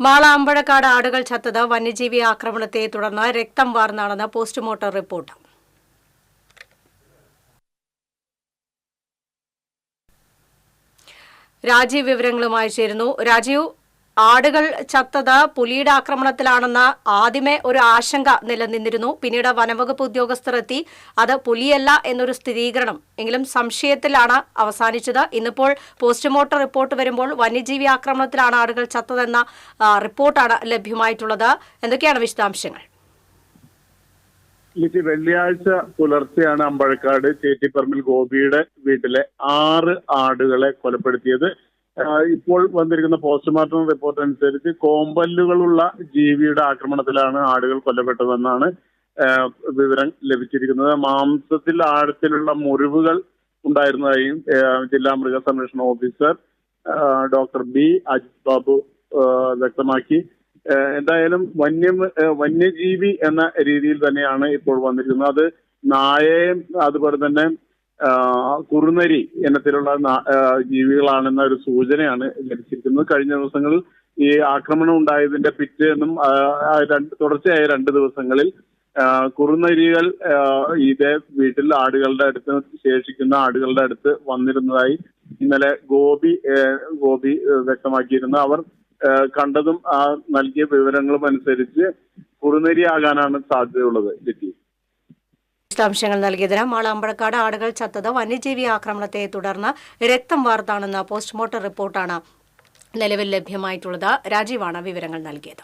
മാളാമ്പഴക്കാട് ആടുകൾ ചത്തത് വന്യജീവി ആക്രമണത്തെ തുടർന്ന് രക്തം വാർന്നാണെന്ന് പോസ്റ്റ്മോർട്ടം റിപ്പോർട്ട്. രാജീവ് വിവരങ്ങളുമായി ചേരുന്നു. രാജീവ് ആടുകൾ ചത്തത് പുലിയുടെ ആക്രമണത്തിലാണെന്ന ആദ്യമേ ഒരു ആശങ്ക നിലനിന്നിരുന്നു. പിന്നീട് വനംവകുപ്പ് ഉദ്യോഗസ്ഥർ എത്തി. അത് പുലിയല്ല എന്നൊരു സ്ഥിരീകരണം എങ്കിലും സംശയത്തിലാണ് അവസാനിച്ചത്. ഇന്നിപ്പോൾ പോസ്റ്റ്മോർട്ടം റിപ്പോർട്ട് വരുമ്പോൾ വന്യജീവി ആക്രമണത്തിലാണ് ആടുകൾ ചത്തതെന്ന റിപ്പോർട്ടാണ് ലഭ്യമായിട്ടുള്ളത്. എന്തൊക്കെയാണ് വിശദാംശങ്ങൾ? ലിറ്റി വെള്ളിയാഴ്ച പുലർച്ചെയാണ് അമ്പഴക്കാട് ചേറ്റിപ്പറമ്പിൽ ഗോപിയുടെ വീട്ടിലെ ആറ് ആടുകളെ കൊലപ്പെടുത്തിയത്. ഇപ്പോൾ വന്നിരിക്കുന്ന പോസ്റ്റ്മോർട്ടം റിപ്പോർട്ട് അനുസരിച്ച് കോമ്പല്ലുകളുള്ള ജീവിയുടെ ആക്രമണത്തിലാണ് ആടുകൾ കൊല്ലപ്പെട്ടതെന്നാണ് വിവരം ലഭിച്ചിരിക്കുന്നത്. മാംസത്തിൽ ആഴത്തിലുള്ള മുറിവുകൾ ഉണ്ടായിരുന്നതായും ജില്ലാ മൃഗസംരക്ഷണ officer doctor B Ajith Babu വ്യക്തമാക്കി. എന്തായാലും വന്യ വന്യജീവി എന്ന രീതിയിൽ തന്നെയാണ് ഇപ്പോൾ വന്നിരിക്കുന്നത്. അത് നായയും അതുപോലെ തന്നെ കുറുനരി ഇനത്തിലുള്ള ജീവികളാണെന്ന ഒരു സൂചനയാണ് ലഭിച്ചിരിക്കുന്നത്. കഴിഞ്ഞ ദിവസങ്ങളിൽ ഈ ആക്രമണം ഉണ്ടായതിന്റെ പിറ്റേന്നും തുടർച്ചയായ രണ്ട് ദിവസങ്ങളിൽ കുറുനരികൾ ഇതേ വീട്ടിൽ ആടുകളുടെ അടുത്ത് ശേഷിക്കുന്ന ആടുകളുടെ അടുത്ത് വന്നിരുന്നതായി ഇന്നലെ ഗോപി ഗോപി വ്യക്തമാക്കിയിരുന്നു. അവർ കണ്ടതും ആ നൽകിയ വിവരങ്ങളും അനുസരിച്ച് കുറുനരിയാകാനാണ് സാധ്യതയുള്ളത് ലിറ്റി. വിശദാംശങ്ങൾ നൽകിയതിന് മാളാമ്പഴക്കാട് ആടുകൾ ചത്തത് വന്യജീവി ആക്രമണത്തെ തുടർന്ന് രക്തം വാർത്താണെന്ന പോസ്റ്റ്മോർട്ടം റിപ്പോർട്ടാണ് നിലവിൽ ലഭ്യമായിട്ടുള്ളത്. രാജീവാണ് വിവരങ്ങൾ നൽകിയത്.